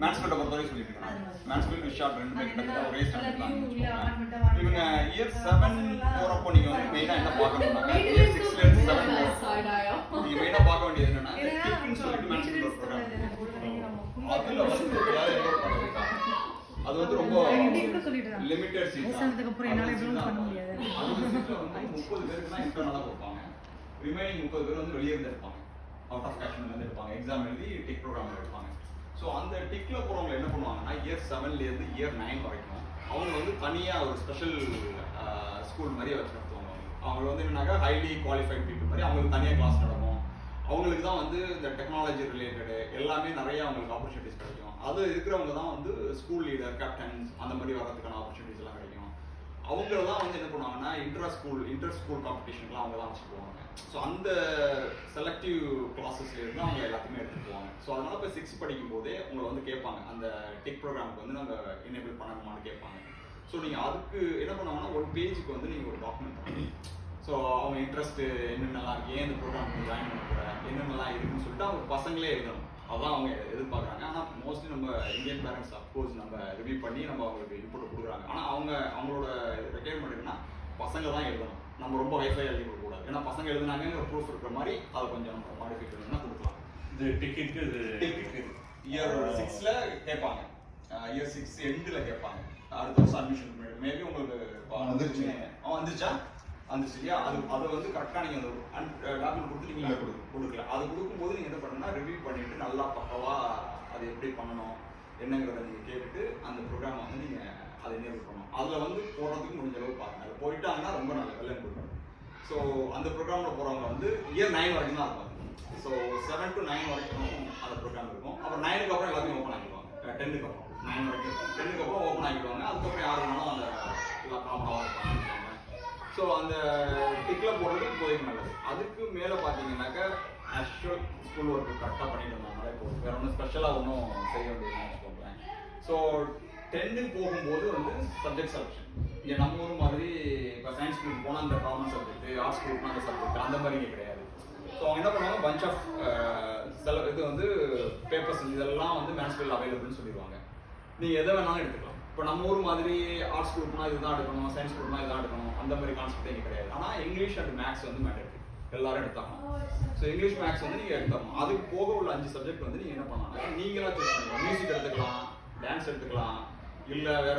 மேன்ஸ்ஃபீல்டை பொறுத்தவரைக்கும் சொல்லிட்டு இருக்கேன் மேன்ஸ்ஃபீல்ட் விஷால் ரெண்டு பேர் கிட்டத்தட்ட ஒரே ஸ்டாண்டர்ட் இவங்க இயர் செவன் போறப்போ நீங்க வந்து மெயினா என்ன பார்க்கணும்னா இயர் சிக்ஸ்ல இருந்து செவன் நீங்க மெயினா பார்க்க வேண்டியது என்னன்னா டிக்னு சொல்லிட்டு மேன்ஸ்ஃபீல்ட் ஒரு ப்ரோக்ராம் அதுல வந்து அது வந்து ரொம்ப லிமிட்டட் சீட். முப்பது பேருக்கு தான் இன்டர்னலா கொடுப்பாங்க. ரிமைனிங் முப்பது பேர் வந்து வெளியே இருந்து இருப்பாங்க அவுட் ஆஃப் கேஷ்மீர்ல இருந்து இருப்பாங்க எக்ஸாம் எழுதி டிக் ப்ரோக்ராம்ல இருப்பாங்க ஸோ அந்த டிக்கில் போகிறவங்க என்ன பண்ணுவாங்கன்னா இயர் செவன்லேருந்து இயர் நைன் வரைக்கும் அவங்க வந்து தனியாக ஒரு ஸ்பெஷல் ஸ்கூல் மாதிரி வச்சு நடத்துவாங்க. அவங்க வந்து என்னன்னாக்கா ஹைலி குவாலிஃபைட் பீப்புள் மாதிரி அவங்களுக்கு தனியாக கிளாஸ் நடக்கும். அவங்களுக்கு தான் வந்து இந்த டெக்னாலஜி ரிலேட்டடு எல்லாமே நிறைய அவங்களுக்கு ஆப்பர்ச்சுனிட்டிஸ் கிடைக்கும். அது இருக்கிறவங்க தான் வந்து ஸ்கூல் லீடர் கேப்டன்ஸ் அந்த மாதிரி வர்றதுக்கான ஆப்பர்ச்சுனிட்டிஸ் எல்லாம் கிடைக்கும். அவங்களெல்லாம் தான் வந்து என்ன பண்ணுவாங்கன்னா இன்டர் ஸ்கூல் இன்டர் ஸ்கூல் காம்படிஷன்லாம் அவங்க தான் வச்சுக்குவாங்க ஸோ அந்த செலக்டிவ் கிளாஸஸ்ல இருந்து அவங்க எல்லாத்தையுமே எடுத்துட்டு போவாங்க. ஸோ அதனால இப்போ சிக்ஸ் படிக்கும் போதே உங்களை வந்து கேட்பாங்க. அந்த டெக் ப்ரோக்ராமுக்கு வந்து நாங்கள் எனேபிள் பண்ணணுமான்னு கேட்பாங்க. ஸோ நீங்கள் அதுக்கு என்ன பண்ணுவாங்கன்னா ஒரு பேஜுக்கு வந்து நீங்கள் ஒரு டாக்குமெண்ட் பண்ணணும் ஸோ அவங்க இன்ட்ரெஸ்ட் என்னென்னலாம் இருக்கு ஏன் இந்த ப்ரோக்ராமுக்கு ஜாயின் பண்ண போகிறேன் என்னென்னலாம் இருக்குன்னு சொல்லிட்டு அவங்க பசங்களே எழுதணும். அதான் அவங்க எதிர்பார்க்குறாங்க. ஆனால் மோஸ்ட்லி நம்ம இந்தியன் பேரண்ட்ஸ் அப்கோர்ஸ் நம்ம ரிவ்யூ பண்ணி நம்ம அவங்களுக்கு இன்புட் கொடுக்குறாங்க. ஆனால் அவங்க அவங்களோட ரெக்யர்மெண்ட் என்னன்னா பசங்க தான் எழுதணும். நம்ம ரொம்ப ஹைஃபை எழுதி கொடுக்கக்கூடாது. ஏன்னா பசங்க எழுதுனாங்கிற ப்ரூஃப் இருக்கிற மாதிரி அதை கொஞ்சம் நம்ம மாடிஃபை பண்ணணும்னா கொடுக்கலாம். இது டிக்கெட்டு இது இயர் சிக்ஸ்ல கேட்பாங்க. இயர் சிக்ஸ் எண்டில் கேட்பாங்க. அடுத்த வருஷம் அட்மிஷன் மேபி உங்களுக்கு வந்துருச்சு. அவன் வந்துருச்சா? வந்துருச்சு இல்லையா? அது அதை வந்து கரெக்டாக நீங்கள் அந்த டாக்குமெண்ட் கொடுத்து நீங்கள் கொடுக்கல. கொடுக்கல. அது கொடுக்கும்போது நீங்கள் என்ன பண்ணணும்னா ரிவ்யூ பண்ணிட்டு நல்லா பக்கவா அது எப்படி பண்ணணும்? என்னங்கிறத நீங்கள் கேட்டுட்டு அந்த ப்ரோக்ராமை வந்து நீங்கள் அதை நேர்வு பண்ணணும். அதில் வந்து போடுறதுக்கு முடிஞ்ச அளவு பாருங்க. அதில் போயிட்டாங்கன்னா ரொம்ப நல்ல வெள்ளம் கொடுக்கும் ஸோ அந்த ப்ரோக்ராமில் போகிறவங்க வந்து இயர் நைன் வரைக்கும் தான் இருப்பாங்க. ஸோ செவன் டு நைன் வரைக்கும் அந்த ப்ரோக்ராம் இருக்கும். அப்புறம் நைனுக்கு அப்புறம் எல்லாத்தையும் ஓப்பன் ஆகிடுவாங்க டென்னுக்கு அப்புறம். நைன் வரைக்கும். டென்னுக்கு அப்புறம் ஓப்பன் ஆகிடுவாங்க அதுக்கப்புறம் யார் வேணாலும் அந்த எல்லாம் ப்ராப்ளமாக இருப்பாங்க. ஸோ அந்த டிக்கில் போடுறது போதும் நல்லது. அதுக்கு மேலே பார்த்தீங்கன்னாக்கா ஆக்சுவல் ஸ்கூல் ஒர்க்கு கரெக்டாக பண்ணிட்டு இருந்தாங்க போதும் வேற ஒன்றும் ஸ்பெஷலாக ஒன்றும் செய்ய வேண்டியதுன்னு சொல்கிறேன் ஸோ டென்த்துக்கு போகும்போது வந்து சப்ஜெக்ட் செலக்ஷன் இங்கே நம்ம ஊர் மாதிரி இப்போ சயின்ஸ் குரூப் போனால் அந்த காமன் சப்ஜெக்ட் ஆர்ட்ஸ் குரூப்னா அந்த சப்ஜெக்ட் அந்த மாதிரி இங்கே கிடையாது. ஸோ அவங்க என்ன பண்ணுவாங்க? பஞ்ச் ஆஃப் சில இது வந்து பேப்பர்ஸ் இதெல்லாம் வந்து மேன்ஸ்பில் அவைலபிள்னு சொல்லிடுவாங்க. நீங்கள் எதை வேணாலும் எடுத்துக்கலாம். இப்போ நம்ம ஊர் மாதிரி ஆர்ட்ஸ் குரூப்னா இதுதான் எடுக்கணும் சயின்ஸ் குரூப்னா இதுதான் எடுக்கணும் அந்த மாதிரி கான்செப்ட் இங்கே கிடையாது. ஆனால் இங்கிலீஷ் அண்ட் மேக்ஸ் வந்து மேட்டர் எல்லாரும் எடுத்தாங்க. ஸோ இங்கிலீஷ் மேக்ஸ் வந்து நீங்கள் எடுத்தாங்க அதுக்கு போக உள்ள அஞ்சு சப்ஜெக்ட் வந்து நீங்கள் என்ன பண்ணலாம்? நீங்களாக சூஸ் பண்ணலாம் மியூசிக் எடுத்துக்கலாம் டான்ஸ் எடுத்துக்கலாம் இல்லை வேற